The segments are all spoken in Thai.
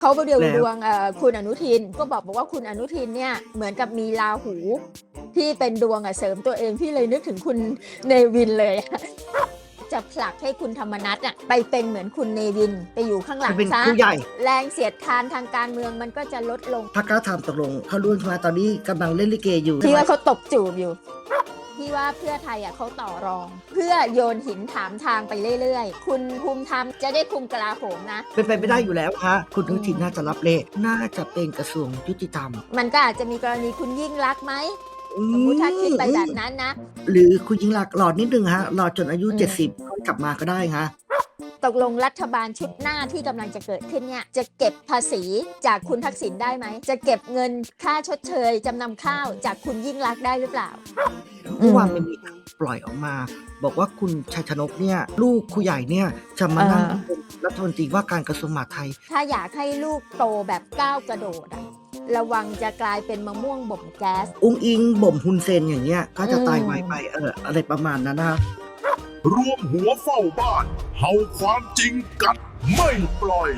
เขาไปดูแล้วดวงเอ่อคุณอนุทินก็บอกบอกว่าคุณอนุทินเนี่ยเหมือนกับมีราหูที่เป็นดวงอะเสริมตัวเองพี่เลยนึกถึงคุณเนวินเลยจะผลักให้คุณธรรมนัทอะไปเป็นเหมือนคุณเนวินไปอยู่ข้างหลัจะงเป็นซะผู้ใหญ่แรงเสียดทานทางการเมืองมันก็จะลดลงถ้ากล้าทำตกลงเขาร่วมมาตอนนี้กำลังเล่นลิเกอยู่ที่ว่าเขาตบจูบอยู่ ที่ว่าเพื่อไทยอะเขาต่อรอง เพื่อโยนหินถามทางไปเรื่อยๆ คุณภูมิธรรมจะได้คุมกลาโหมนะ เป็นไปไม่ได้อยู่แล้วฮะคุณอนุทินน่าจะรับเลขน่าจะเป็นกระทรวงยุติธรรม มันก็อาจจะมีกรณีคุณยิ่งรักษณ์ไหมสมมติถ้าคิดไปแบบนั้นนะ หรือคุณยิ่งรักษณ์รอนิดนึงฮะรอจนอายุอืม70ค่อยกลับมาก็ได้ฮะ ตกลงรัฐบาลชุดหน้าที่กำลังจะเกิดขึ้นเนี่ยจะเก็บภาษีจากคุณทักษิณได้ไหม จะเก็บเงินค่าชดเชยจำนำข้าวจากคุณยิ่งรักษณ์ได้หรือเปล่าเมื่อวานมันมีข่าวปล่อยออกมา บอกว่าคุณชัยชนกเนี่ย ลูกครูใหญ่เนี่ยจะมานั่งอ่าเป็นรัฐมนตรีว่าการกระทรวงมหาดไทย ถ้าอยากให้ลูกโตแบบก้าวกระโดดอะระวังจะกลายเป็นมะม่วงบ่มแก๊ส อุ้งอิงบ่มฮุนเซนอย่างเงี้ยก็จะตายอืมไวไปเอออะไรประมาณนั้นนะ รวมหัวเฝ้าบ้าน เฮาความจริงกัดไม่ปล่อย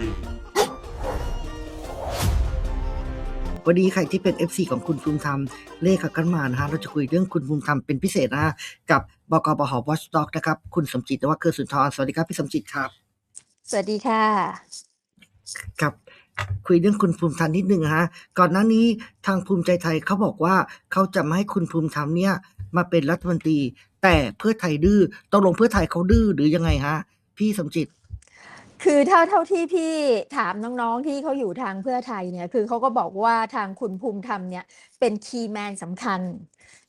วันนี้ใครที่เป็น FC ของคุณภูมิธรรมเลขกันมานะฮะเราจะคุยเรื่องคุณภูมิธรรมเป็นพิเศษนะฮะกับบกบหวอชด็อกนะครับ คุณสมจิตแต่ว่าเคือสุนทรสวัสดีครับพี่สมจิตครับ สวัสดีค่ะครับคุยเรื่องคุณภูมิธรรมนิดนึงนะฮะก่อนหน้านี้ทางภูมิใจไทยเขาบอกว่าเขาจะไม่ให้คุณภูมิธรรมเนี่ยมาเป็นรัฐมนตรี แต่เพื่อไทยดื้อตกลงเพื่อไทยเขาดื้อหรือยังไงฮะ พี่สมจิต คือเท่าเท่าที่พี่ถามน้องๆที่เขาอยู่ทางเพื่อไทยเนี่ย คือเขาก็บอกว่าทางคุณภูมิธรรมเนี่ยเป็นคีย์แมนสำคัญ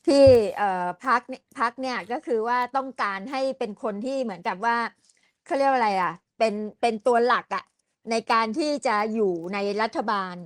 ที่เอ่อพักพักเนี่ยก็คือว่าต้องการให้เป็นคนที่เหมือนกับว่าเขาเรียกว่าอะไรอะ เป็นเป็นตัวหลักอะในการที่จะอยู่ในรัฐบาล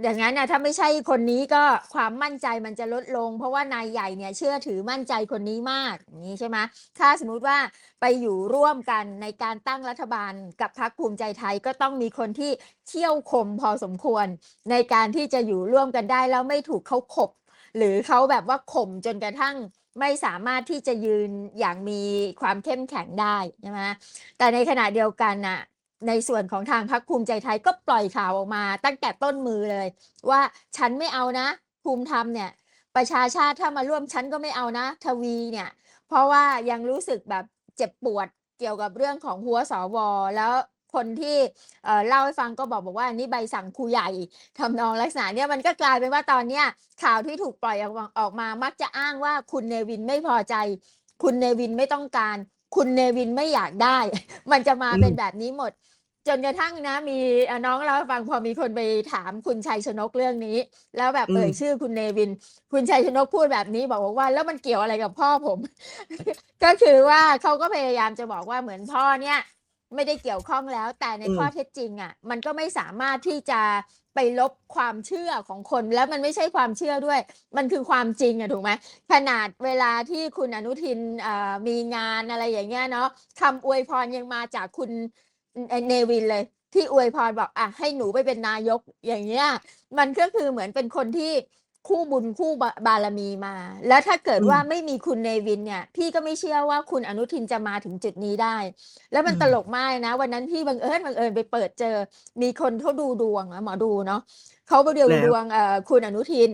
อย่างนั้นนะถ้าไม่ใช่คนนี้ก็ความมั่นใจมันจะลดลง เพราะว่านายใหญ่เนี่ยเชื่อถือมั่นใจคนนี้มากนี้ใช่ไหมถ้าสมมุติว่าไปอยู่ร่วมกันในการตั้งรัฐบาลกับพรรคภูมิใจไทยก็ต้องมีคนที่เที่ยวคมพอสมควร ในการที่จะอยู่ร่วมกันได้แล้วไม่ถูกเขาขบ หรือเขาแบบว่าข่มจนกระทั่งไม่สามารถที่จะยืนอย่างมีความเข้มแข็งได้ใช่ไหมแต่ในขณะเดียวกันน่ะ ในส่วนของทางพรรคภูมิใจไทยก็ปล่อยข่าวออกมา ตั้งแต่ต้นมือเลย ว่าฉันไม่เอานะ ภูมิธรรมเนี่ย ประชาชาติถ้ามาร่วมฉันก็ไม่เอานะ ทวีเนี่ย เพราะว่ายังรู้สึกแบบเจ็บปวดเกี่ยวกับเรื่องของหัวสวแล้วคนที่เอ่อเล่าให้ฟังก็บอกบอกว่าอันนี้ใบสั่งครูใหญ่ทำนองลักษณะเนี่ยมันก็กลายเป็นว่าตอนเนี้ยข่าวที่ถูกปล่อยออกมาออกมามักจะอ้างว่าคุณเนวินไม่พอใจ คุณเนวินไม่ต้องการ คุณเนวินไม่อยากได้ มันจะมาอืมเป็นแบบนี้หมด จนกระทั่งนะมีเอ่อน้องเล่าให้ฟังพอมีคนไปถามคุณชัยชนกเรื่องนี้ แล้วแบบเอ่ยชื่อคุณเนวิน คุณชัยชนกพูดแบบนี้บอกว่า แล้วมันเกี่ยวอะไรกับพ่อผม ก็คือว่าเขาก็พยายามจะบอกว่าเหมือนพ่อเนี่ย ไม่ได้เกี่ยวข้องแล้ว แต่ในอืมข้อเท็จจริงอะ มันก็ไม่สามารถที่จะไปลบความเชื่อของคนแล้วมันไม่ใช่ความเชื่อด้วย มันคือความจริงอะถูกไหมขนาดเวลาที่คุณอนุทินเอ่อมีงานอะไรอย่างเงี้ยเนาะคำอวยพรยังมาจากคุณ เนวินเลย ที่อวยพรบอกอะให้หนูไปเป็นนายกอย่างเงี้ย มันก็คือเหมือนเป็นคนที่คู่บุญคู่บาบารมีมา แล้วถ้าเกิดอืมว่าไม่มีคุณเนวินเนี่ย พี่ก็ไม่เชื่อว่าคุณอนุทินจะมาถึงจุดนี้ได้ แล้วมันอืมตลกมากนะ วันนั้นพี่บังเอิญบังเอิญไปเปิดเจอ มีคนเขาดูดวงนะหมอดูเนาะเขาไปดูดวงเอ่อคุณอนุทิน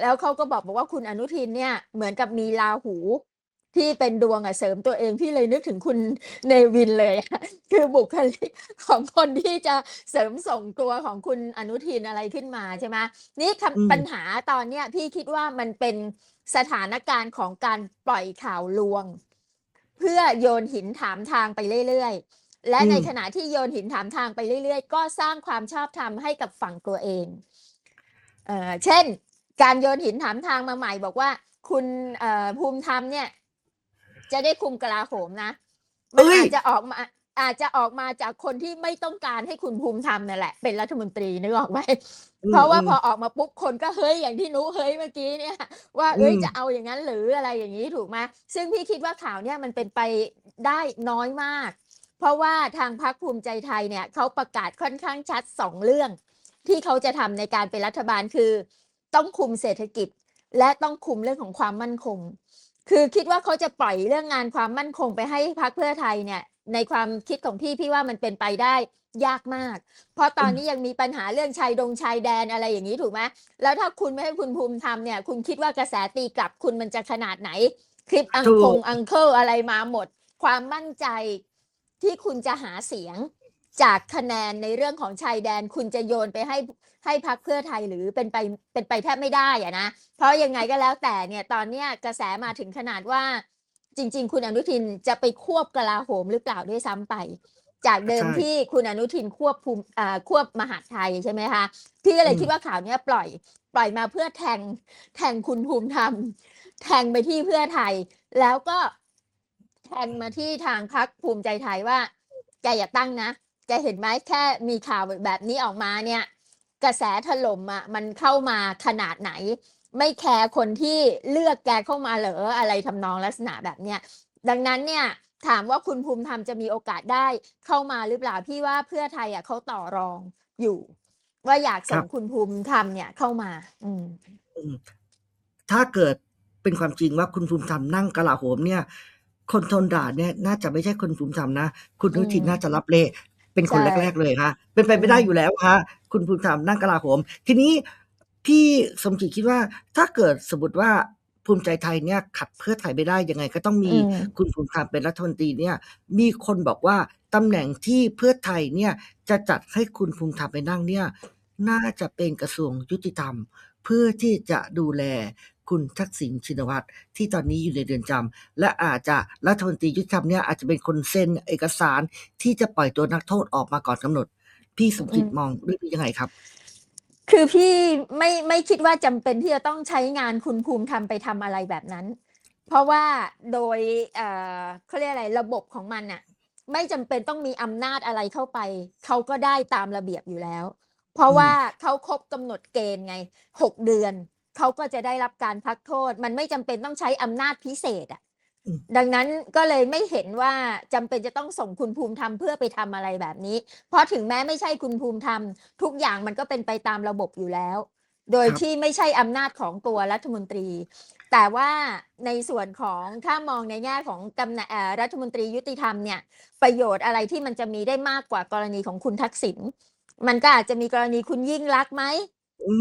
แล้วเขาก็บอกบอกว่าคุณอนุทินเนี่ย เหมือนกับมีราหู ที่เป็นดวงอะเสริมตัวเองพี่เลยนึกถึงคุณเนวินเลยอะคือบุคลิกของคนที่จะเสริมส่งตัวของคุณอนุทินอะไรขึ้นมาใช่ไหมนี่อืมคำปัญหาตอนเนี้ยพี่คิดว่ามันเป็นสถานการณ์ของการปล่อยข่าวลวง เพื่อโยนหินถามทางไปเรื่อยๆ และอืมในขณะที่โยนหินถามทางไปเรื่อยๆ ก็สร้างความชอบธรรมให้กับฝั่งตัวเองเอ่อเช่น การโยนหินถามทางมาใหม่บอกว่า คุณเอ่อภูมิธรรมเนี่ย จะได้คุมกลาโหมนะ มันเอ้ยอาจจะออกมา อาจจะออกมาจากคนที่ไม่ต้องการให้คุณภูมิธรรมนั่นแหละ เป็นรัฐมนตรีนึกออกไหมเพราะว่าพอออกมาปุ๊บคนก็เฮ้ยอย่างที่นุเฮ้ยเมื่อกี้เนี่ย ว่าเอ้ยอืมจะเอาอย่างนั้นหรืออะไรอย่างนี้ถูกไหมซึ่งพี่คิดว่าข่าวเนี่ยมันเป็นไปได้น้อยมาก เพราะว่าทางพรรคภูมิใจไทยเนี่ยเขาประกาศค่อนข้างชัดสองเรื่อง ที่เขาจะทำในการเป็นรัฐบาลคือ ต้องคุมเศรษฐกิจ และต้องคุมเรื่องของความมั่นคง คือคิดว่าเขาจะปล่อยเรื่องงานความมั่นคงไปให้พรรคเพื่อไทยเนี่ยในความคิดของพี่พี่ว่ามันเป็นไปได้ยากมาก เพราะตอนนี้ยังมีปัญหาเรื่องชายดงชายแดนอะไรอย่างนี้ถูกไหมแล้วถ้าคุณไม่ให้คุณภูมิทำเนี่ย คุณคิดว่ากระแสตีกลับคุณมันจะขนาดไหน คลิปอังถูกคงอังเคิลอะไรมาหมด ความมั่นใจที่คุณจะหาเสียง จากคะแนนในเรื่องของชายแดนคุณจะโยนไปให้ให้พักเพื่อไทยหรือเป็นไปเป็นไปแทบไม่ได้อะนะ เพราะยังไงก็แล้วแต่เนี่ยตอนเนี้ยกระแสมาถึงขนาดว่าจริง ๆ คุณอนุทินจะไปควบกลาโหมหรือเปล่าด้วยซ้ำไป จากเดิมที่คุณอนุทินควบภูมิอ่าควบมหาไทยใช่ไหมคะพี่ก็เลยคิดว่าข่าวเนี้ยปล่อย ปล่อยมาเพื่อแทงแทงคุณภูมิธรรมแทงไปที่เพื่อไทย แล้วก็แทงมาที่ทางพักภูมิใจไทยว่าแกอย่าตั้งนะ แกเห็นไหมแค่มีข่าวแบบนี้ออกมาเนี่ย กระแสถล่มอะมันเข้ามาขนาดไหน ไม่แคร์คนที่เลือกแกเข้ามาเหรออะไรทำนองลักษณะแบบเนี้ยดังนั้นเนี่ยถามว่าคุณภูมิธรรมจะมีโอกาสได้เข้ามาหรือเปล่าพี่ว่าเพื่อไทยอะเขาต่อรองอยู่ ว่าอยากส่งครับคุณภูมิธรรมเนี่ยเข้ามาอืมอืมถ้าเกิดเป็นความจริงว่าคุณภูมิธรรมนั่งกลาโหมเนี่ย คนทนด่าเนี่ย น่าจะไม่ใช่คนภูมิธรรมนะ คุณอนุทินอืมน่าจะรับเละ เป็นคนใช่แรก ๆ เลยค่ะเป็นไปไม่ได้อืมอยู่แล้วค่ะคุณภูมิธรรมนั่งกลาโหม ทีนี้พี่สมจิตคิดว่าถ้าเกิดสมมติว่าภูมิใจไทยเนี่ยขัดเพื่อไทยไม่ได้ยังไง ก็ต้องมีอืมคุณภูมิธรรมเป็นรัฐมนตรีเนี่ย มีคนบอกว่าตำแหน่งที่เพื่อไทยเนี่ยจะจัดให้คุณภูมิธรรมไปนั่งเนี่ย น่าจะเป็นกระทรวงยุติธรรม เพื่อที่จะดูแล คุณทักษิณชินวัตรที่ตอนนี้อยู่ในเรือนจำและอาจจะรัฐมนตรียุติธรรมเนี่ยอาจจะเป็นคนเซ็นเอกสารที่จะปล่อยตัวนักโทษออกมาก่อนกำหนด พี่สมจิตอืมมองเรื่องนี้ยังไงครับ คือพี่ไม่ไม่คิดว่าจำเป็นที่จะต้องใช้งานคุณภูมิธรรมไปทำอะไรแบบนั้น เพราะว่าโดยเอ่อเขาเรียกอะไรระบบของมันน่ะไม่จำเป็นต้องมีอำนาจอะไรเข้าไป เขาก็ได้ตามระเบียบอยู่แล้ว เพราะอืมว่าเขาครบกำหนดเกณฑ์ไงหกเดือน เขาก็จะได้รับการพักโทษ มันไม่จำเป็นต้องใช้อำนาจพิเศษอะอืมดังนั้นก็เลยไม่เห็นว่าจำเป็นจะต้องส่งคุณภูมิธรรมเพื่อไปทำอะไรแบบนี้ เพราะถึงแม้ไม่ใช่คุณภูมิธรรม ทุกอย่างมันก็เป็นไปตามระบบอยู่แล้ว โดยครับที่ไม่ใช่อำนาจของตัวรัฐมนตรี แต่ว่าในส่วนของถ้ามองในแง่ของตำแหน่งเอ่อรัฐมนตรียุติธรรมเนี่ย ประโยชน์อะไรที่มันจะมีได้มากกว่ากรณีของคุณทักษิณมันก็อาจจะมีกรณีคุณยิ่งรักษณ์ไหม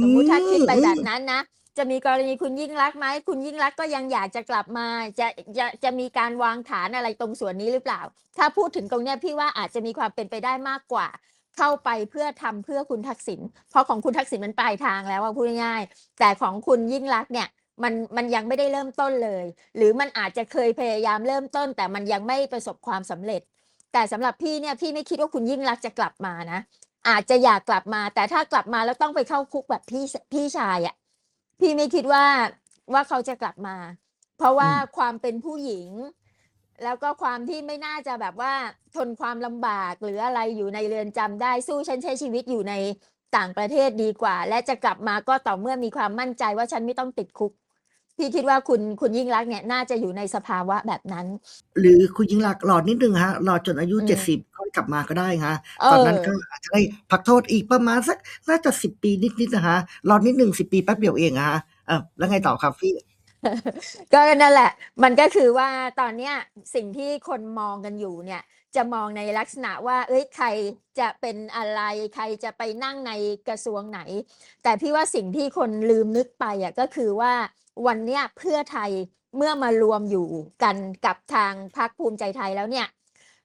สมมุติถ้าคิดไปแบบนั้นนะ จะมีกรณีคุณยิ่งรักไหมคุณยิ่งรักก็ยังอยากจะกลับมาจะจะจะมีการวางฐานอะไรตรงส่วนนี้หรือเปล่า ถ้าพูดถึงตรงเนี้ยพี่ว่าอาจจะมีความเป็นไปได้มากกว่า เข้าไปเพื่อทำเพื่อคุณทักษิณเพราะของคุณทักษิณมันปลายทางแล้วว่าพูดง่ายๆแต่ของคุณยิ่งรักเนี่ยมันมันยังไม่ได้เริ่มต้นเลย หรือมันอาจจะเคยพยายามเริ่มต้น แต่มันยังไม่ประสบความสำเร็จ แต่สำหรับพี่เนี่ยพี่ไม่คิดว่าคุณยิ่งรักจะกลับมานะ อาจจะอยากกลับมา แต่ถ้ากลับมาแล้วต้องไปเข้าคุกแบบพี่พี่ชายอะ่ะ พี่ไม่คิดว่าว่าเขาจะกลับมา เพราะว่าอืมความเป็นผู้หญิง แล้วก็ความที่ไม่น่าจะแบบว่าทนความลำบากหรืออะไรอยู่ในเรือนจำได้สู้ฉันใช้ชีวิตอยู่ในต่างประเทศดีกว่า และจะกลับมาก็ต่อเมื่อมีความมั่นใจว่าฉันไม่ต้องติดคุก พี่คิดว่าคุณคุณยิ่งรักษณ์เนี่ยน่าจะอยู่ในสภาวะแบบนั้น หรือคุณยิ่งรักษณ์รอนิดนึงฮะรอจนอายุอืมเจ็ดสิบค่อยกลับมาก็ได้ฮะเอตอนอนั้นก็อาจจะได้พักโทษอีกประมาณสักน่าจะสิบปีนิดๆนะฮะรอนิดหนึ่งสิบปีแป๊บเดียวเองอะฮะเออแล้วไงต่อครับพี่ก็นั่นแหละ มันก็คือว่าตอนเนี้ยสิ่งที่คนมองกันอยู่เนี่ย จะมองในลักษณะว่า เอ้ยใครจะเป็นอะไร ใครจะไปนั่งในกระทรวงไหน แต่พี่ว่าสิ่งที่คนลืมนึกไปอะก็คือว่าวันเนี้ยเพื่อไทยเมื่อมารวมอยู่กันกับทางพรรคภูมิใจไทยแล้วเนี่ย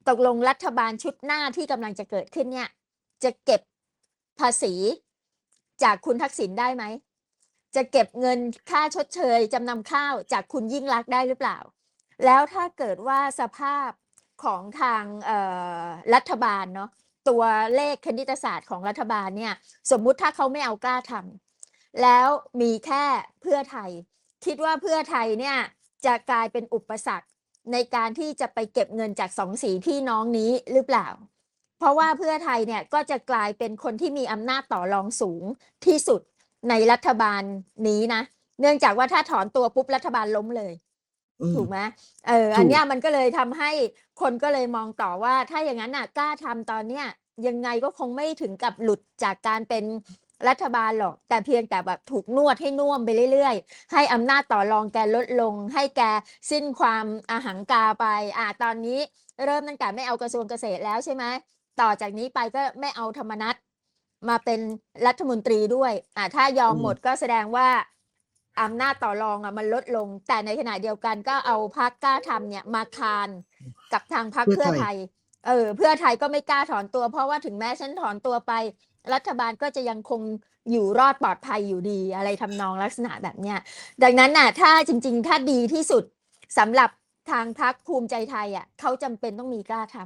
ตกลงรัฐบาลชุดหน้าที่กำลังจะเกิดขึ้นเนี่ย จะเก็บภาษีจากคุณทักษิณได้ไหม จะเก็บเงินค่าชดเชยจำนำข้าวจากคุณยิ่งรักได้หรือเปล่า แล้วถ้าเกิดว่าสภาพ ของทางเอ่อรัฐบาลเนาะตัวเลขคณิตศาสตร์ของรัฐบาลเนี่ย สมมุติถ้าเขาไม่เอากล้าทำแล้วมีแค่เพื่อไทย คิดว่าเพื่อไทยเนี่ยจะกลายเป็นอุปสรรคในการที่จะไปเก็บเงินจากสองสีพี่น้องนี้หรือเปล่า เพราะว่าเพื่อไทยเนี่ยก็จะกลายเป็นคนที่มีอำนาจต่อรองสูงที่สุดในรัฐบาลนี้นะ เนื่องจากว่าถ้าถอนตัวปุ๊บรัฐบาลล้มเลย ถูกไหมเออถูกอันเนี้ยมันก็เลยทำให้คนก็เลยมองต่อว่าถ้าอย่างนั้นน่ะกล้าทำตอนเนี้ยยังไงก็คงไม่ถึงกับหลุดจากการเป็นรัฐบาลหรอก แต่เพียงแต่แบบถูกนวดให้น่วมไปเรื่อยๆ ให้อำนาจต่อรองแกลดลง ให้แกสิ้นความอาหังกาไป อ่าตอนนี้เริ่มตั้งแต่ไม่เอากระทรวงเกษตรแล้วใช่ไหมต่อจากนี้ไปก็ไม่เอาธรรมนัตมาเป็นรัฐมนตรีด้วย อ่าถ้ายอมอืมหมดก็แสดงว่า อำนาจต่อรองอะมันลดลง แต่ในขณะเดียวกันก็เอาพักกล้าทำเนี่ยมาคานกับทางพักเพื่อไทย เออ เพื่อไทยก็ไม่กล้าถอนตัว เพราะว่าถึงแม้ฉันถอนตัวไป รัฐบาลก็จะยังคงอยู่รอดปลอดภัยอยู่ดีอะไรทำนองลักษณะแบบเนี้ยดังนั้นน่ะ ถ้าจริง ๆ ถ้าดีที่สุดสำหรับทางพักภูมิใจไทยอะเขาจำเป็นต้องมีกล้าท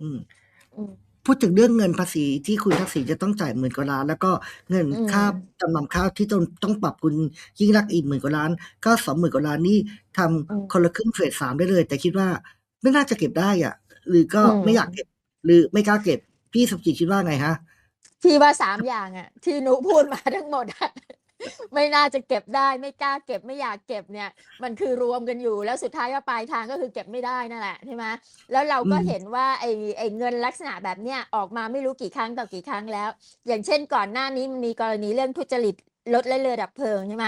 อืมำอืม พูดถึงเรื่องเงินภาษีที่คุณทักษิณจะต้องจ่ายหมื่นกว่าล้าน แล้วก็เงินอืมค่าจำนำข้าวที่ต้องต้องปรับคุณยิ่งรักษณ์อีกหมื่นกว่าล้าน ก็สองหมื่นกว่าล้านนี่ทำคนละครึ่งเฟสสามได้เลย แต่คิดว่าไม่น่าจะเก็บได้อะ หรือก็ไม่อยากเก็บ หรือไม่กล้าเก็บ พี่สมจิตคิดว่าไงฮะพี่ว่าสามอย่างอะ ที่หนูพูดมาทั้งหมดอะ ไม่น่าจะเก็บได้ไม่กล้าเก็บไม่อยากเก็บเนี่ย มันคือรวมกันอยู่แล้วสุดท้ายก็ปลายทางก็คือเก็บไม่ได้นั่นแหละใช่ไหมแล้วเราก็อืมเห็นว่าไอ้ไอ้เงินลักษณะแบบเนี้ยออกมาไม่รู้กี่ครั้งต่อกี่ครั้งแล้ว อย่างเช่นก่อนหน้านี้มันมีกรณีเรื่องทุจริตรถและเรือดับเพลิงใช่ไหม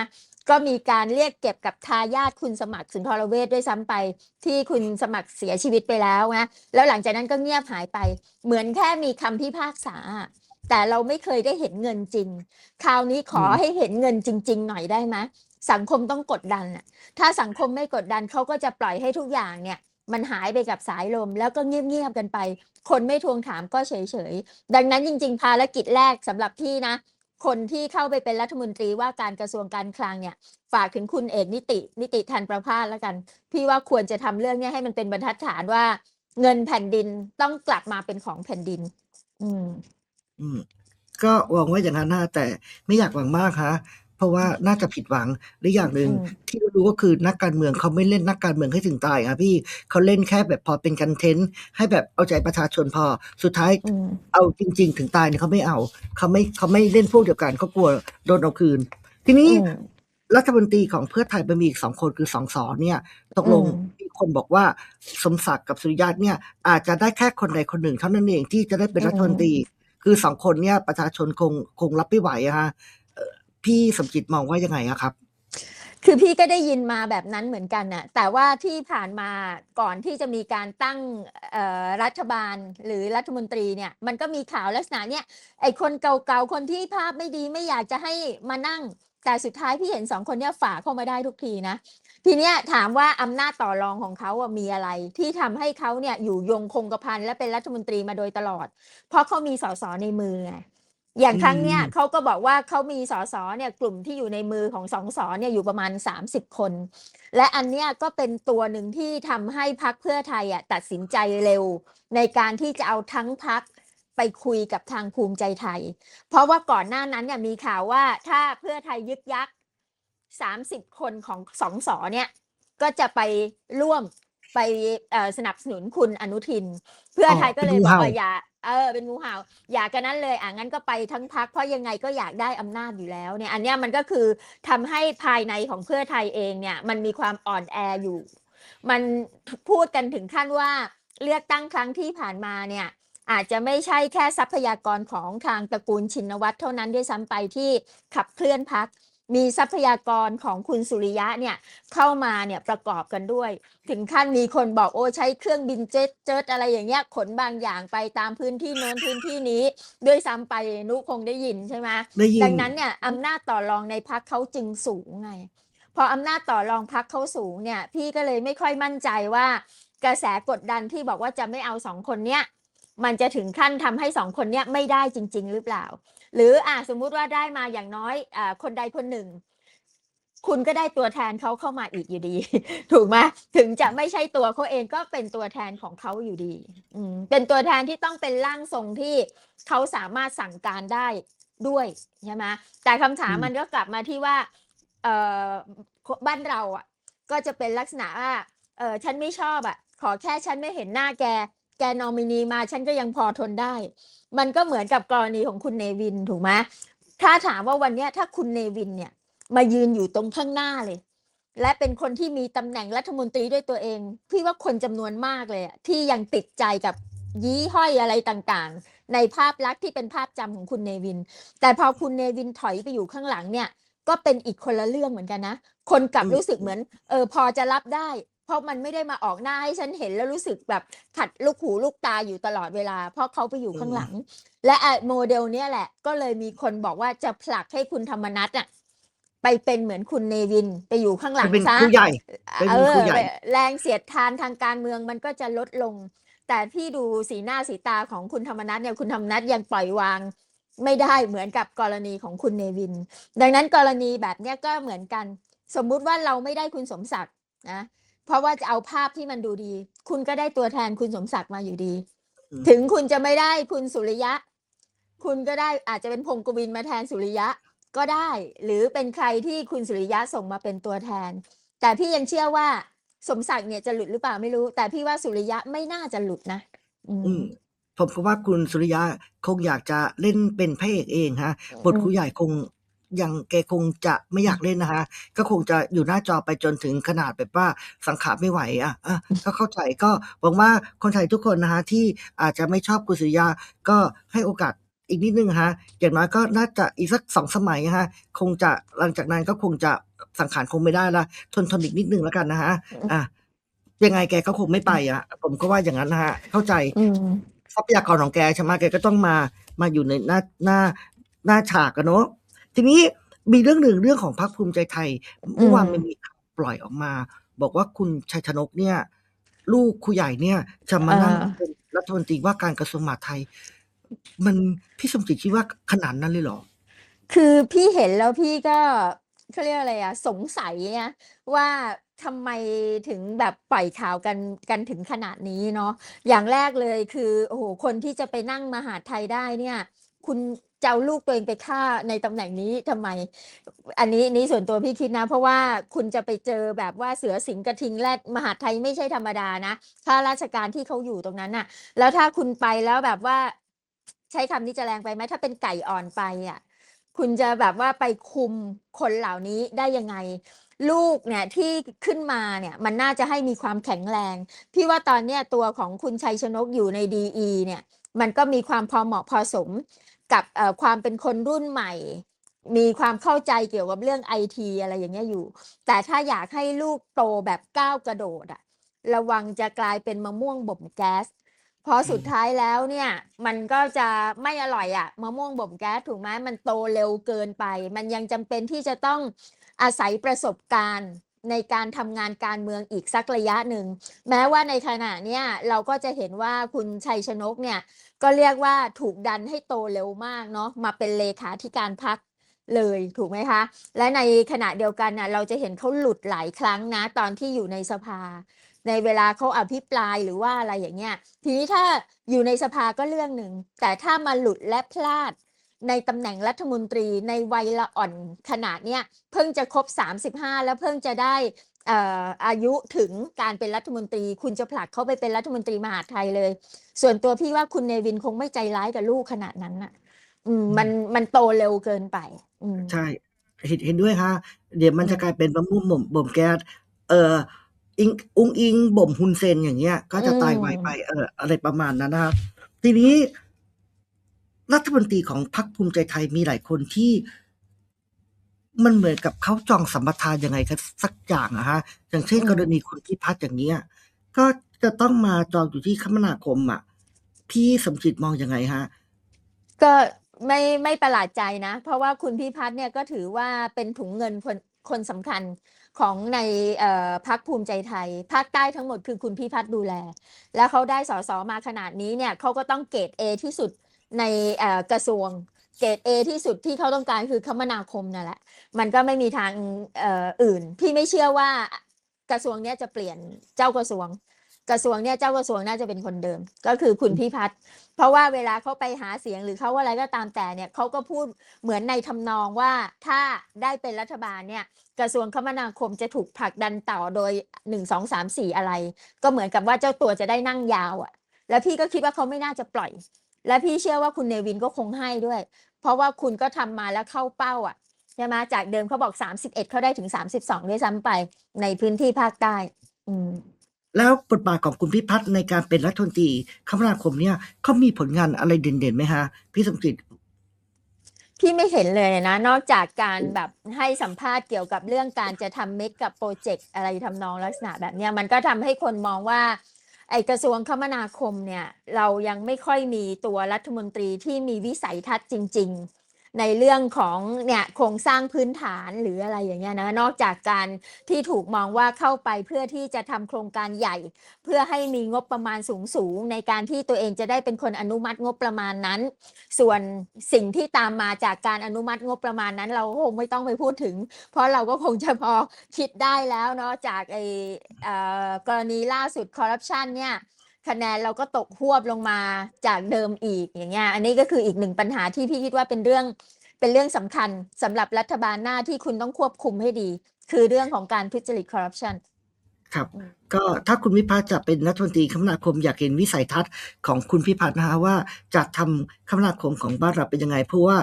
ก็มีการเรียกเก็บกับทายาทคุณสมัครสุนทรเวชด้วยซ้ำไป ที่คุณสมัครเสียชีวิตไปแล้วนะแล้วหลังจากนั้นก็เงียบหายไป เหมือนแค่มีคำพิพากษา แต่เราไม่เคยได้เห็นเงินจริง คราวนี้ขออืมให้เห็นเงินจริง ๆ หน่อยได้ไหมสังคมต้องกดดันน่ะถ้าสังคมไม่กดดันเขาก็จะปล่อยให้ทุกอย่างเนี่ยมันหายไปกับสายลมแล้วก็เงียบๆกันไป คนไม่ทวงถามก็เฉยๆ ดังนั้นจริง ๆ ภารกิจแรกสำหรับพี่นะ คนที่เข้าไปเป็นรัฐมนตรีว่าการกระทรวงการคลังเนี่ย ฝากถึงคุณเอกนิติ นิติทันประพาสแล้วกัน พี่ว่าควรจะทำเรื่องเนี้ยให้มันเป็นบรรทัดฐานว่า เงินแผ่นดินต้องกลับมาเป็นของแผ่นดิน อืม อืม ก็หวังว่าอย่างนั้นนะแต่ไม่อยากหวังมากฮะ เพราะว่าน่าจะผิดหวังหรืออย่างหนึ่งอืม ที่รู้ก็คือนักการเมืองเขาไม่เล่นนักการเมืองให้ถึงตายอะพี่เขาเล่นแค่แบบพอเป็นกันเทนต์ให้แบบเอาใจประชาชนพอ สุดท้ายอืม เอาจริง ๆ ถึงตายเนี่ยเขาไม่เอาเขาไม่เขาไม่เล่นพวกเดียวกันเขากลัวโดนเอาคืน ทีนี้อืม รัฐมนตรีของเพื่อไทยมันมีอีกสองคนคือสองสอเนี่ย ตกลงอืมมีคนบอกว่าสมศักดิ์กับสุริยะเนี่ย อาจจะได้แค่คนใดคนหนึ่งเท่านั้นเองที่จะได้เป็นรัฐมนตรี คือสองคนเนี่ยประชาชนคงคงรับไม่ไหวอะฮะพี่สมจิตมองว่ายังไงอะครับ คือพี่ก็ได้ยินมาแบบนั้นเหมือนกันน่ะแต่ว่าที่ผ่านมาก่อนที่จะมีการตั้งรัฐบาลหรือรัฐมนตรีเนี่ย มันก็มีข่าวลักษณะเนี้ยไอ้คนเก่าๆคนที่ภาพไม่ดีไม่อยากจะให้มานั่ง แต่สุดท้ายพี่เห็นสองคนเนี้ยฝ่าเข้ามาได้ทุกทีนะ ทีเนี้ยถามว่าอำนาจต่อรองของเขาอะมีอะไร ที่ทำให้เขาเนี่ยอยู่ยงคงกระพันและเป็นรัฐมนตรีมาโดยตลอด เพราะเขามีสสในมือไงอย่างครั้งเนี้ยอืมเขาก็บอกว่าเขามีสสเนี่ยกลุ่มที่อยู่ในมือของสองสเนี่ยอยู่ประมาณ 30 คน และอันเนี้ยก็เป็นตัวหนึ่งที่ทำให้พักเพื่อไทยอะตัดสินใจเร็ว ในการที่จะเอาทั้งพัก ไปคุยกับทางภูมิใจไทย เพราะว่าก่อนหน้านั้นเนี่ยมีข่าวว่าถ้าเพื่อไทยยึกยักสามสิบคนของสองสอเนี่ยก็จะไปร่วมไปเอ่อสนับสนุนคุณอนุทิน เพื่อไทยก็เลยเป็นงูบอกเห่าว่าอย่าเออเป็นงูเห่าอยากกันนั้นเลยอะงั้นก็ไปทั้งพักเพราะยังไงก็อยากได้อำนาจอยู่แล้วเนี่ยอันเนี้ยมันก็คือทำให้ภายในของเพื่อไทยเองเนี่ยมันมีความอ่อนแออยู่ มันพูดกันถึงขั้นว่าเลือกตั้งครั้งที่ผ่านมาเนี่ย อาจจะไม่ใช่แค่ทรัพยากรของทางตระกูลชินวัตรเท่านั้นด้วยซ้ำไปที่ขับเคลื่อนพักมีทรัพยากรของคุณสุริยะเนี่ยเข้ามาเนี่ยประกอบกันด้วย ถึงขั้นมีคนบอกโอ้ใช้เครื่องบินเจ็ตเจ็ตอะไรอย่างเงี้ยขนบางอย่างไปตามพื้นที่โน้นพื้นที่นี้ ด้วยซ้ำไปนุคงได้ยินใช่ไหมได้ยินดังนั้นเนี่ยอำนาจต่อรองในพักเขาจึงสูงไง พออำนาจต่อรองพักเขาสูงเนี่ย พี่ก็เลยไม่ค่อยมั่นใจว่ากระแสกดดันที่บอกว่าจะไม่เอาสองคนเนี้ย มันจะถึงขั้นทำให้สองคนเนี้ยไม่ได้จริง ๆ หรือเปล่า หรืออะสมมุติว่าได้มาอย่างน้อยอ่าคนใดคนหนึ่ง คุณก็ได้ตัวแทนเขาเข้ามาอีกอยู่ดี ถูกไหมถึงจะไม่ใช่ตัวเขาเองก็เป็นตัวแทนของเขาอยู่ดีอืมเป็นตัวแทนที่ต้องเป็นร่างทรงที่เขาสามารถสั่งการได้ด้วยใช่ไหมแต่คำถามมันก็กลับมาที่ว่าเออบ้านเราอะ ก็จะเป็นลักษณะว่าเออฉันไม่ชอบอะ ขอแค่ฉันไม่เห็นหน้าแก แกนอมินีมาฉันก็ยังพอทนได้ มันก็เหมือนกับกรณีของคุณเนวินถูกไหมถ้าถามว่าวันนี้ถ้าคุณเนวินเนี่ย มายืนอยู่ตรงข้างหน้าเลย และเป็นคนที่มีตำแหน่งรัฐมนตรีด้วยตัวเอง พี่ว่าคนจำนวนมากเลยที่ยังติดใจกับยี่ห้อยอะไรต่างๆ ในภาพลักษณ์ที่เป็นภาพจำของคุณเนวิน แต่พอคุณเนวินถอยไปอยู่ข้างหลังเนี่ย ก็เป็นอีกคนละเรื่องเหมือนกันนะ คนกลับรู้สึกเหมือน เออพอจะรับได้ เพราะมันไม่ได้มาออกหน้าให้ฉันเห็นแล้วรู้สึกแบบขัดลูกหูลูกตาอยู่ตลอดเวลา เพราะเขาไปอยู่ข้างหลัง และไอ้โมเดลเนี้ยแหละ ก็เลยมีคนบอกว่าจะผลักให้คุณธรรมนัทอะไปเป็นเหมือนคุณเนวินไปอยู่ข้างหลังเป็นซะครูใหญ่เป็นเอครูอใหญ่แรงเสียดทานทางการเมืองมันก็จะลดลง แต่พี่ดูสีหน้าสีตาของคุณธรรมนัทเนี่ยคุณธรรมนัทยังปล่อยวางไม่ได้เหมือนกับกรณีของคุณเนวิน ดังนั้นกรณีแบบเนี้ยก็เหมือนกัน สมมุติว่าเราไม่ได้คุณสมศักดิ์นะ เพราะว่าจะเอาภาพที่มันดูดี คุณก็ได้ตัวแทนคุณสมศักดิ์มาอยู่ดีอืมถึงคุณจะไม่ได้คุณสุริยะ คุณก็ได้อาจจะเป็นพงศ์กวินมาแทนสุริยะก็ได้ หรือเป็นใครที่คุณสุริยะส่งมาเป็นตัวแทน แต่พี่ยังเชื่อว่าสมศักดิ์เนี่ยจะหลุดหรือเปล่าไม่รู้ แต่พี่ว่าสุริยะไม่น่าจะหลุดนะอืมอืมผมก็ว่าคุณสุริยะคงอยากจะเล่นเป็นพระเอกเองฮะบทครูใหญ่คง ยังแกคงจะไม่อยากเล่นนะฮะก็คงจะอยู่หน้าจอไปจนถึงขนาดแบบว่าสังขารไม่ไหวอะอะก็เข้าใจก็หวังว่าคนไทยทุกคนนะฮะที่อาจจะไม่ชอบคุณสุริยะก็ให้โอกาสอีกนิดนึงฮะอย่างน้อยก็น่าจะอีกสักสองสมัยฮะคงจะหลังจากนั้นก็คงจะสังขารคงไม่ได้ละทนทนอีกนิดนึงแล้วกันนะฮะอะยังไงแกก็คงไม่ไปอะ ผมก็ว่าอย่างนั้นนะฮะเข้าใจอืมทรัพยากรของแกใช่ไหมแกก็ต้องมามาอยู่ในหน้าหน้าหน้าฉากกันเนาะ ทีนี้มีเรื่องหนึ่งเรื่องของพรรคภูมิใจไทยเมื่อวานมันมีข่าวปล่อยออกมา บอกว่าคุณชัยชนกเนี่ย ลูกครูใหญ่เนี่ยจะมานั่งอ่าเป็นรัฐมนตรีว่าการกระทรวงมหาดไทย มันพี่สมจิตคิดว่าขนาดนั้นเลยเหรอ คือพี่เห็นแล้วพี่ก็เขาเรียกอะไรอะสงสัยนะว่าทำไมถึงแบบปล่อยข่าวกันกันถึงขนาดนี้เนาะอย่างแรกเลยคือโอ้โหคนที่จะไปนั่งมหาดไทยได้เนี่ย คุณ จะเอาลูกตัวเองไปฆ่าในตำแหน่งนี้ทำไม อันนี้นี้ส่วนตัวพี่คิดนะ เพราะว่าคุณจะไปเจอแบบว่าเสือสิงกระทิงแรดมหาไทยไม่ใช่ธรรมดานะข้าราชการที่เขาอยู่ตรงนั้นน่ะ แล้วถ้าคุณไปแล้วแบบว่า ใช้คำนี้จะแรงไปไหมถ้าเป็นไก่อ่อนไปอะ คุณจะแบบว่าไปคุมคนเหล่านี้ได้ยังไงลูกเนี่ยที่ขึ้นมาเนี่ยมันน่าจะให้มีความแข็งแรง พี่ว่าตอนเนี้ยตัวของคุณชัยชนกอยู่ในดีเนี่ย มันก็มีความพอเหมาะพอสม กับความเป็นคนรุ่นใหม่ มีความเข้าใจเกี่ยวกับเรื่องไอทีอะไรอย่างเงี้ยอยู่ แต่ถ้าอยากให้ลูกโตแบบก้าวกระโดดอะระวังจะกลายเป็นมะม่วงบ่มแก๊สพราะสุดท้ายแล้วเนี่ยมันก็จะไม่อร่อยอะมะม่วงบ่มแก๊สถูกไหมมันโตเร็วเกินไป มันยังจำเป็นที่จะต้องอาศัยประสบการณ์ ในการทำงานการเมืองอีกสักระยะหนึ่ง แม้ว่าในขณะเนี้ยเราก็จะเห็นว่าคุณชัยชนกเนี่ยก็เรียกว่าถูกดันให้โตเร็วมากเนาะมาเป็นเลขาธิการพักเลยถูกไหมคะ และในขณะเดียวกันน่ะเราจะเห็นเขาหลุดหลายครั้งนะตอนที่อยู่ในสภา ในเวลาเขาอภิปรายหรือว่าอะไรอย่างเงี้ยทีนี้ถ้าอยู่ในสภาก็เรื่องหนึ่งแต่ถ้ามาหลุดและพลาด ในตำแหน่งรัฐมนตรีในวัยละอ่อนขนาดเนี้ยเพิ่งจะครบ 35 แล้วเพิ่งจะได้เอ่ออายุถึงการเป็นรัฐมนตรี คุณจะผลักเขาไปเป็นรัฐมนตรีมหาดไทยเลย ส่วนตัวพี่ว่าคุณเนวินคงไม่ใจร้ายกับลูกขนาดนั้นน่ะอืมมันมันโตเร็วเกินไปอืมใช่เห็นเห็นด้วยฮะเดี๋ยวมันจะกลายเป็นมะม่วงบ่มบ่มแก๊สเอ่ออิงอุงอิงบ่มฮุนเซนอย่างเงี้ย ก็จะตายไวไปเอออะไรประมาณนั้นนะครับ ทีนี้ รัฐมนตรีของพรรคภูมิใจไทยมีหลายคนที่มันเหมือนกับเขาจองสัมปทานยังไงกันสักอย่างอะฮะ อย่างเช่นอืมกรณีคุณพิพัฒน์อย่างเงี้ย ก็จะต้องมาจองอยู่ที่คมนาคมอะพี่สมจิตมองยังไงฮะ ก็ไม่ไม่ประหลาดใจนะ เพราะว่าคุณพิพัฒน์เนี่ยก็ถือว่าเป็นถุงเงินคนคนสำคัญของในเอ่อพักภูมิใจไทยภาคใต้ทั้งหมดคือคุณพิพัฒน์ดูแล แล้วเขาได้สสมาขนาดนี้เนี่ยเขาก็ต้องเกรด A ที่สุด ในกระทรวงเกรด A ที่สุดที่เขาต้องการคือคมนาคมนั่นแหละ มันก็ไม่มีทางอื่น พี่ไม่เชื่อว่ากระทรวงเนี้ยจะเปลี่ยนเจ้ากระทรวง กระทรวงเนี่ยเจ้ากระทรวงน่าจะเป็นคนเดิม ก็คือคุณพิพัฒน์เพราะว่าเวลาเขาไปหาเสียงหรือเขาอะไรก็ตามแต่เนี่ยเขาก็พูดเหมือนในทำนองว่าถ้าได้เป็นรัฐบาลเนี่ยกระทรวงคมนาคมจะถูกผลักดันต่อโดยหนึ่งสองสามสี่อะไร ก็เหมือนกับว่าเจ้าตัวจะได้นั่งยาวอะ่ะ แล้วพี่ก็คิดว่าเขาไม่น่าจะปล่อย และพี่เชื่อว่าคุณเนวินก็คงให้ด้วย เพราะว่าคุณก็ทำมาแล้วเข้าเป้าอะใช่ไหมจากเดิมเขาบอก 31 เขาได้ถึง 32 ด้วยซ้ำไปในพื้นที่ภาคใต้ อืมแล้วบทบาทของคุณพิพัฒน์ในการเป็นรัฐมนตรีคมนาคมเนี่ยเขามีผลงานอะไรเด่นๆไหมฮะ พี่สมจิตพี่ไม่เห็นเลยนะ นอกจากการแบบให้สัมภาษณ์เกี่ยวกับเรื่องการจะทำเมกกับโปรเจกต์อะไรทำนองลักษณะแบบเนี้ยมันก็ทำให้คนมองว่า ไอกระทรวงคมนาคมเนี่ยเรายังไม่ค่อยมีตัวรัฐมนตรีที่มีวิสัยทัศน์จริง ๆ ในเรื่องของเนี่ยโครงสร้างพื้นฐานหรืออะไรอย่างเงี้ยนะนอกจากการที่ถูกมองว่าเข้าไปเพื่อที่จะทำโครงการใหญ่ เพื่อให้มีงบประมาณสูงๆในการที่ตัวเองจะได้เป็นคนอนุมัติงบประมาณนั้น ส่วนสิ่งที่ตามมาจากการอนุมัติงบประมาณนั้น เราคงไม่ต้องไปพูดถึง เพราะเราก็คงจะพอคิดได้แล้วเนาะจากไอเอ่อกรณีล่าสุดคอร์รัปชันเนี่ย คะแนนเราก็ตกหวบลงมาจากเดิมอีกอย่างเงี้ยอันนี้ก็คืออีกหนึ่งปัญหาที่พี่คิดว่าเป็นเรื่องเป็นเรื่องสำคัญสำหรับรัฐบาลหน้าที่คุณต้องควบคุมให้ดี คือเรื่องของการทุจริตคอร์รัปชันครับอืมก็ถ้าคุณวิพัฒน์จะเป็นรัฐมนตรีคมนาคมอยากเห็นวิสัยทัศน์ของคุณพิพัฒน์นะฮะว่าจะทำคมนาคมของบ้านเราเป็นยังไงเพราะว่า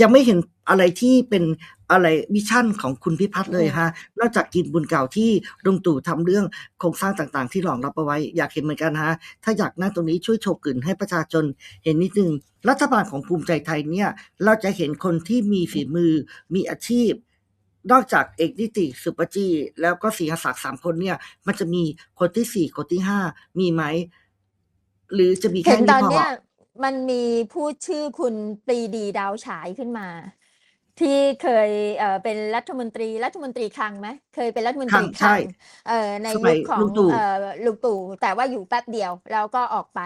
ยังไม่เห็นอะไรที่เป็นอะไรวิชั่นของคุณพิพัฒน์เลยฮะ นอกจากกินบุญเก่าที่ลุงตู่ทำเรื่องโครงสร้างต่างๆ ที่รองรับเอาไว้ อยากเห็นเหมือนกันฮะ ถ้าอยากนั่งตรงนี้ช่วยโชว์กลิ่นให้ประชาชนเห็นนิดนึง รัฐบาลของภูมิใจไทยเนี่ย เราจะเห็นคนที่มีฝีมือมีอาชีพ นอกจากเอกนิติสุปจีแล้วก็สีหศักดิ์สามคนเนี่ย มันจะมีคนที่สี่คนที่ห้ามีไหมหรือจะมีเห็แค่นนี้ตอนพอเนี้ย มันมีพูดชื่อคุณปรีดีดาวฉายขึ้นมา ที่เคยเอ่อเป็นรัฐมนตรีรัฐมนตรีคลังไหมเคยเป็นรัฐมนตรีคลังคใช่ลังเอ่อในสมัยุยคของลุงตู่เอ่อลุงตู่แต่ว่าอยู่แป๊บเดียวแล้วก็ออกไป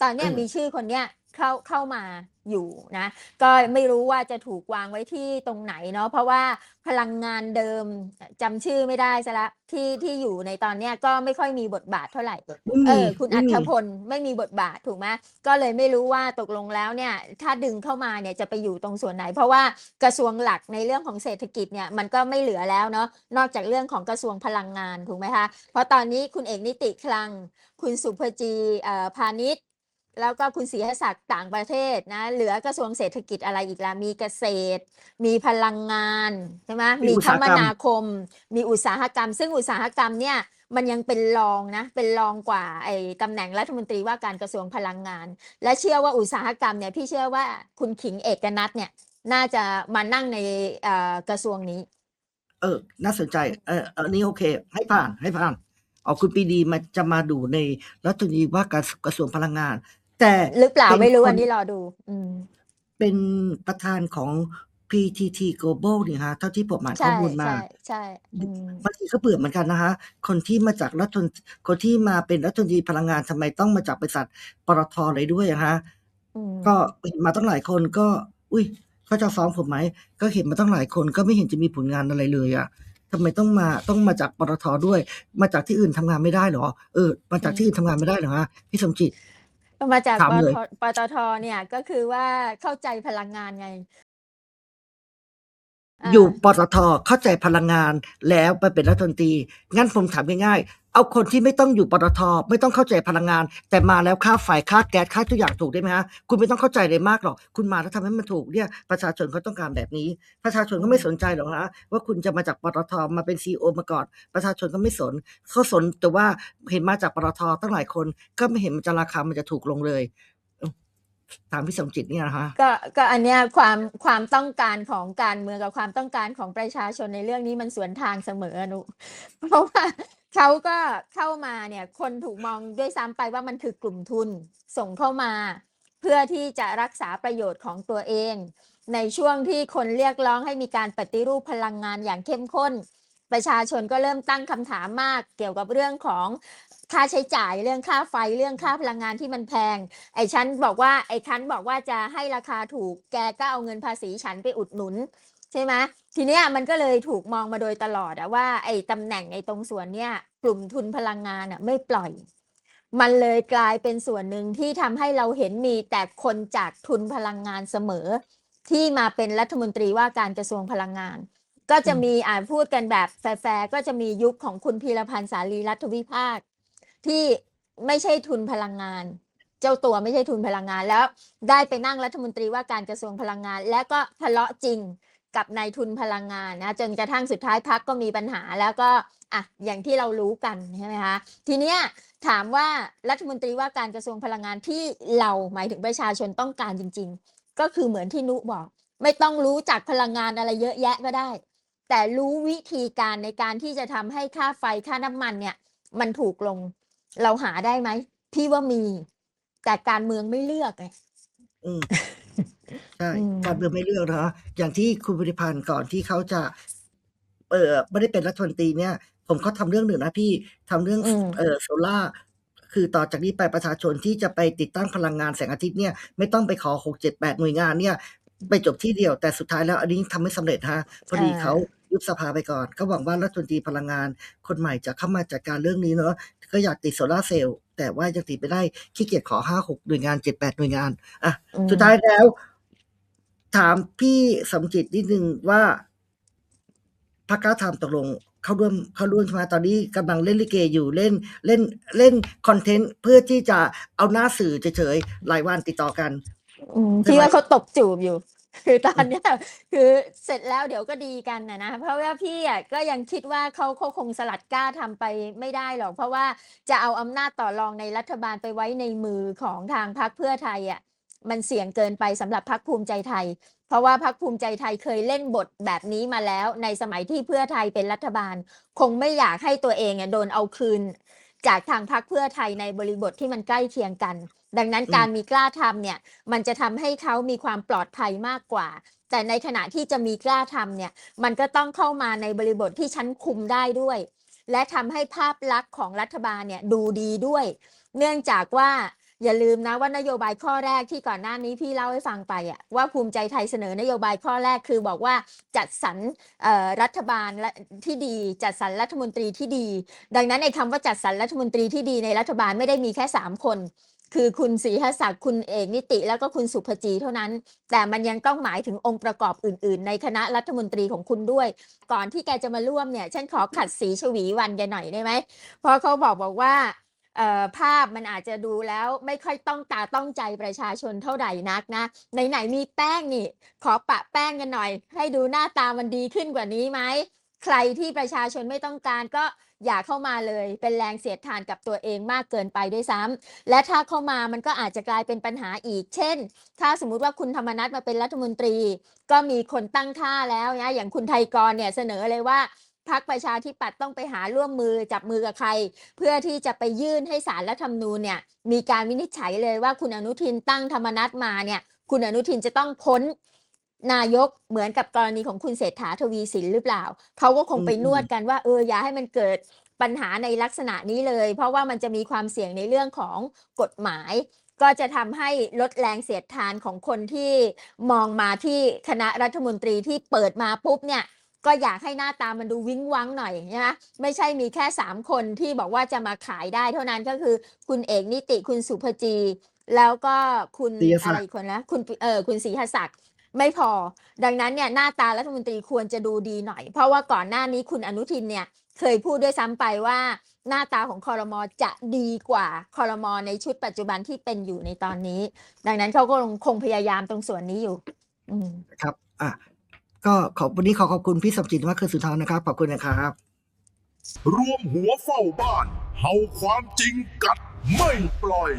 ตอนเนี้ยเออมีชื่อคนเนี้ยเข้าเข้ามา อยู่นะก็ไม่รู้ว่าจะถูกวางไว้ที่ตรงไหนเนาะเพราะว่าพลังงานเดิมจำชื่อไม่ได้ซะละที่ที่อยู่ในตอนเนี้ยก็ไม่ค่อยมีบทบาทเท่าไหร่ไม่เอมีอคุณไม่อัมีธพลไม่มีบทบาทถูกไหมก็เลยไม่รู้ว่าตกลงแล้วเนี่ยถ้าดึงเข้ามาเนี่ยจะไปอยู่ตรงส่วนไหน เพราะว่ากระทรวงหลักในเรื่องของเศรษฐกิจเนี่ยมันก็ไม่เหลือแล้วเนาะนอกจากเรื่องของกระทรวงพลังงานถูกไหมคะเพราะตอนนี้คุณเอกนิติคลัง คุณสุภจีเอ่อพาณิชย์ แล้วก็คุณศรีศักดิ์ต่างประเทศนะ เหลือกระทรวงเศรษฐกิจอะไรอีกล่ะ มีเกษตร มีพลังงานใช่ไหมมีมีอุตคสาหมกรรมนาคม มีอุตสาหกรรม ซึ่งอุตสาหกรรมเนี่ยมันยังเป็นรองนะ เป็นรองกว่าไอ้ตำแหน่งรัฐมนตรีว่าการกระทรวงพลังงาน และเชื่อว่าอุตสาหกรรมเนี่ยพี่เชื่อว่าคุณขิงเอกนัทเนี่ย น่าจะมานั่งในเอ่อกระทรวงนี้ เออ น่าสนใจ เอออันนี้โอเค ให้ผ่านให้ผ่านเอาคุณปรีดีมาจะมาดูในรัฐมนตรีว่าการกระทรวงพลังงาน แต่หรือเปล่าเป็นไม่รู้คนอันนี้รอดู อืม เป็นประธานของ PTT Global นี่ฮะเท่าที่ผมอ่านข้อใช่มูลมาใช่ใช่อืมบางทีก็เบื่อเหมือนกันนะคะ คนที่มาจากรัฐมนคนที่มาเป็นรัฐมนตรีพลังงานทำไมต้องมาจากบริษัทปตทเลยด้วยอะฮะอืมก็เห็นมาตั้งหลายคนก็ อุ้ยเขาจะฟ้องผมไหมก็เห็นมาตั้งหลายคนก็ไม่เห็นจะมีผลงานอะไรเลยอะทำไมต้องมาต้องมาจากปตทด้วย มาจากที่อื่นทำงานไม่ได้เหรอเออมาจากที่อื่นทำงานไม่ได้เหรอฮะพี่สมจิต มาจากถามปเลยตปตทเนี่ยก็คือว่าเข้าใจพลังงานไง อยู่ปตทเข้าใจพลังงานแล้วไปเป็นรัฐมนตรีงั้นผมถามง่ายๆเอาคนที่ไม่ต้องอยู่ปตทไม่ต้องเข้าใจพลังงาน แต่มาแล้วค่าไฟค่าแก๊สค่าทุกอย่างถูกได้ไหมฮะคุณไม่ต้องเข้าใจเลยมากหรอกคุณมาแล้วทำให้มันถูกเนี่ยประชาชนเขาต้องการแบบนี้ ประชาชนก็ไม่สนใจหรอกนะว่าคุณจะมาจากปตทมาเป็นซีอมาก่อน ประชาชนก็ไม่สนเขาสนแต่ว่าเห็นมาจากปตทตั้งหลายคนก็ไม่เห็นมันจะราคามันจะถูกลงเลย ถามพี่สมจิตเนี่ยนะฮะก็ก็อันเนี้ยความความต้องการของการเมืองกับความต้องการของประชาชนในเรื่องนี้มันสวนทางเสมออนุเพราะว่าเขาก็เข้ามาเนี่ยคนถูกมองด้วยซ้ำไปว่ามันคือกลุ่มทุนส่งเข้ามา เพื่อที่จะรักษาประโยชน์ของตัวเอง ในช่วงที่คนเรียกร้องให้มีการปฏิรูปพลังงานอย่างเข้มข้น ประชาชนก็เริ่มตั้งคำถามมากเกี่ยวกับเรื่องของ ค่าใช้จ่ายเรื่องค่าไฟเรื่องค่าพลังงานที่มันแพง ไอ้ฉันบอกว่าไอ้ฉันบอกว่าจะให้ราคาถูกแกก็เอาเงินภาษีฉันไปอุดหนุนใช่ไหมทีเนี้ยมันก็เลยถูกมองมาโดยตลอดอะว่าไอ้ตำแหน่งไอ้ตรงส่วนเนี้ยกลุ่มทุนพลังงานอะไม่ปล่อย มันเลยกลายเป็นส่วนหนึ่งที่ทำให้เราเห็นมีแต่คนจากทุนพลังงานเสมอ ที่มาเป็นรัฐมนตรีว่าการกระทรวงพลังงาน ก็จะมีอ่าพูดกันแบบแฟร์ก็จะมียุคของคุณพีรพันธ์สารีรัฐวิภาค ที่ไม่ใช่ทุนพลังงาน เจ้าตัวไม่ใช่ทุนพลังงานแล้ว ได้ไปนั่งรัฐมนตรีว่าการกระทรวงพลังงาน และก็ทะเลาะจริงกับนายทุนพลังงานนะจนกระทั่งสุดท้ายพักก็มีปัญหาแล้วก็อะอย่างที่เรารู้กันใช่ไหมคะทีเนี้ยถามว่ารัฐมนตรีว่าการกระทรวงพลังงานที่เราหมายถึงประชาชนต้องการจริง ๆ ก็คือเหมือนที่นุบอก ไม่ต้องรู้จักพลังงานอะไรเยอะแยะก็ได้ แต่รู้วิธีการในการที่จะทำให้ค่าไฟค่าน้ำมันเนี่ยมันถูกลง เราหาได้ไหมพี่ว่ามี แต่การเมืองไม่เลือกไงอืมใช่อืมการเมืองไม่เลือกนะอย่างที่คุณบริพันธ์ก่อนที่เขาจะเออไม่ได้เป็นรัฐมนตรีเนี่ย ผมเขาทำเรื่องหนึ่งนะพี่ทำเรื่องอืมเออโซล่าคือต่อจากนี้ไปประชาชนที่จะไปติดตั้งพลังงานแสงอาทิตย์เนี่ย ไม่ต้องไปขอหกเจ็ดแปดหน่วยงานเนี่ย ไปจบที่เดียวแต่สุดท้ายแล้ว อันนี้ทำไม่สำเร็จฮะพอดีอ่าเขา ยุบสภาไปก่อน ก็หวังว่ารัฐมนตรีพลังงาน คนใหม่จะเข้ามาจัดการเรื่องนี้เนาะก็อยากติดโซลาร์เซลล์แต่ว่ายังติดไม่ได้ขี้เกียจขอห้าหกหน่วยงานเจ็ดแปดหน่วยงานอะอืมสุดท้ายแล้ว ถามพี่สมจิตนิดนึงว่าพักกล้าทำตกลงเข้าร่วมเข้าร่วมใช่ไหมตอนนี้กำลังเล่นลิเกอยู่เล่นเล่นเล่นคอนเทนต์เพื่อที่จะเอาหน้าสื่อเฉยๆรายวันติดต่อกันอืมใช่พี่ไหมว่าเขาตบจูบอยู่ คือตอนเนี้ยคือเสร็จแล้วเดี๋ยวก็ดีกันนะนะเพราะว่าพี่อะก็ยังคิดว่าเขาเขาคงสลัดกล้าทำไปไม่ได้หรอก เพราะว่าจะเอาอำนาจต่อรองในรัฐบาลไปไว้ในมือของทางพรรคเพื่อไทยอะมันเสี่ยงเกินไปสำหรับพรรคภูมิใจไทย เพราะว่าพรรคภูมิใจไทยเคยเล่นบทแบบนี้มาแล้ว ในสมัยที่เพื่อไทยเป็นรัฐบาล คงไม่อยากให้ตัวเองอะโดนเอาคืน จากทางพรรคเพื่อไทยในบริบทที่มันใกล้เคียงกัน ดังนั้นอืมการมีกล้าทำเนี่ยมันจะทำให้เขามีความปลอดภัยมากกว่า แต่ในขณะที่จะมีกล้าทำเนี่ยมันก็ต้องเข้ามาในบริบทที่ชั้นคุมได้ด้วย และทำให้ภาพลักษณ์ของรัฐบาลเนี่ยดูดีด้วย เนื่องจากว่า อย่าลืมนะว่านโยบายข้อแรกที่ก่อนหน้านี้พี่เล่าให้ฟังไปอะว่าภูมิใจไทยเสนอนโยบายข้อแรกคือบอกว่าจัดสรรรัฐบาลและที่ดี จัดสรรรัฐมนตรีที่ดี ดังนั้นในคำว่าจัดสรรรัฐมนตรีที่ดีในรัฐบาลไม่ได้มีแค่สามคนคือคุณศรีหศักดิ์คุณเอกนิติแล้วก็คุณสุภจีเท่านั้น แต่มันยังต้องหมายถึงองค์ประกอบอื่น ๆ ในคณะรัฐมนตรีของคุณด้วย ก่อนที่แกจะมาร่วมเนี่ย ฉันขอขัดสีชวีวันแกหน่อยได้ไหมเพราะเขาบอกบอกว่า ภาพมันอาจจะดูแล้วไม่ค่อยต้องตาต้องใจประชาชนเท่าไหร่นักนะไหนๆมีแป้งนี่ ขอปะแป้งกันหน่อย ให้ดูหน้าตามันดีขึ้นกว่านี้ไหมใครที่ประชาชนไม่ต้องการก็อย่าเข้ามาเลย เป็นแรงเสียดทานกับตัวเองมากเกินไปด้วยซ้ำและถ้าเข้ามามันก็อาจจะกลายเป็นปัญหาอีก เช่น ถ้าสมมุติว่าคุณธรรมนัฐมาเป็นรัฐมนตรี ก็มีคนตั้งท่าแล้วนะอย่างคุณไทยกรเนี่ยเสนอเลยว่า พรรคประชาธิปัตย์ต้องไปหาร่วมมือจับมือกับใคร เพื่อที่จะไปยื่นให้สารรัฐธรรมนูญเนี่ยมีการวินิจฉัยเลยว่าคุณอนุทินตั้งธรรมนัฐมาเนี่ยคุณอนุทินจะต้องพ้นนายกเหมือนกับกรณีของคุณเศรษฐาทวีสินหรือเปล่า เขาก็คงไปอืมนวดกันว่าเอออย่าให้มันเกิดปัญหาในลักษณะนี้เลย เพราะว่ามันจะมีความเสี่ยงในเรื่องของกฎหมาย ก็จะทำให้ลดแรงเสียดทานของคนที่มองมาที่คณะรัฐมนตรีที่เปิดมาปุ๊บเนี่ย ก็อยากให้หน้าตามันดูวิ้งวังหน่อยนะไม่ใช่มีแค่สามคนที่บอกว่าจะมาขายได้ เท่านั้นก็คือคุณเอกนิติคุณสุภจี แล้วก็คุณศรีหศักดิ์อะไรอีกคนนะคุณเออคุณศรีหศักดิ์ไม่พอ ดังนั้นเนี่ยหน้าตารัฐมนตรีควรจะดูดีหน่อย เพราะว่าก่อนหน้านี้คุณอนุทินเนี่ยเคยพูดด้วยซ้ำไปว่าหน้าตาของคอรมอจะดีกว่าคอรมอในชุดปัจจุบันที่เป็นอยู่ในตอนนี้ ดังนั้นเขาก็คงพยายามตรงส่วนนี้อยู่อืมครับอะ ก็ขอบวันนี้ขอขอบคุณพี่สมจิตมากคือสุนทรนะครับ ขอบคุณนะครับรวมหัวเฝ้าบ้านเฮาความจริงกัดไม่ปล่อย